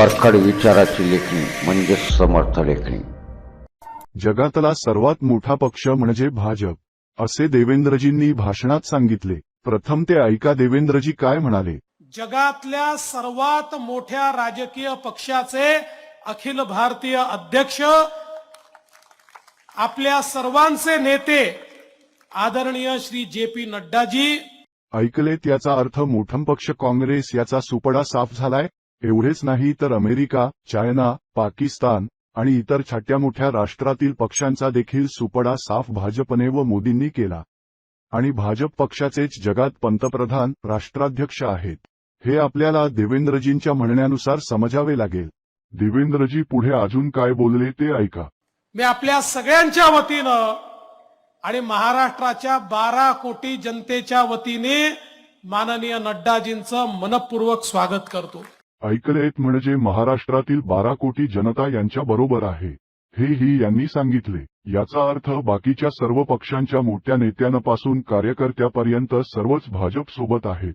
परखड विचाराची लेखणी म्हणजेच समर्थ लेखणी. जगातला सर्वात मोठा पक्ष म्हणजे भाजप असे देवेंद्रजींनी भाषणात सांगितले. प्रथम ते ऐका देवेंद्रजी काय म्हणाले? जगातल्या सर्वात मोठ्या राजकीय पक्षाचे अखिल भारतीय अध्यक्ष आपल्या सर्वांचे नेते आदरणीय श्री जे पी नड्डाजी. ऐकले त्याचा अर्थ मोठम पक्ष काँग्रेस याचा सुपडा साफ झालाय? एवढेच नाही तर अमेरिका चायना पाकिस्तान आणि इतर छोट्या मोठ्या राष्ट्रातील पक्षांचा देखील सुपडा साफ भाजपने व मोदींनी केला. आणि भाजप पक्षाचेच जगात पंतप्रधान राष्ट्राध्यक्ष आहेत. हे आपल्याला देवेंद्रजींच्या म्हणण्यानुसार समजावे लागेल. देवेंद्रजी पुढे अजून काय बोलले ते ऐका. मी आपल्या सगळ्यांच्या वतीनं आणि महाराष्ट्राच्या बारा कोटी जनतेच्या वतीने माननीय नड्डाजींचं मनपूर्वक स्वागत करतो. ऐकलेत म्हणजे महाराष्ट्रातील बारा कोटी जनता यांच्या बरोबर आहे. हे ही यांनी सांगितले. याचा अर्थ बाकीच्या सर्व पक्षांच्या मोठ्या नेत्यांपासून कार्यकर्त्यापर्यंत सर्वच भाजप सोबत आहेत.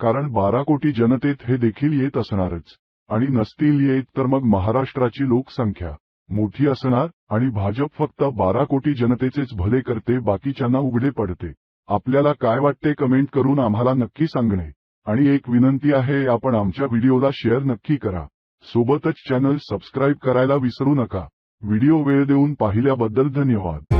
कारण बारा कोटी जनतेत हे देखील येत असणारच. आणि नसतील येत तर मग महाराष्ट्राची लोकसंख्या मोठी असणार आणि भाजप फक्त बारा कोटी जनतेचेच भले करते बाकीच्यांना उघडे पडते. आपल्याला काय वाटते कमेंट करून आम्हाला नक्की सांगणे. आणि एक विनंती आहे आपण आमच्या व्हिडिओला शेअर नक्की करा. सोबतच चॅनल सबस्क्राईब करायला विसरू नका. व्हिडिओ वेळ देऊन पाहिल्याबद्दल धन्यवाद.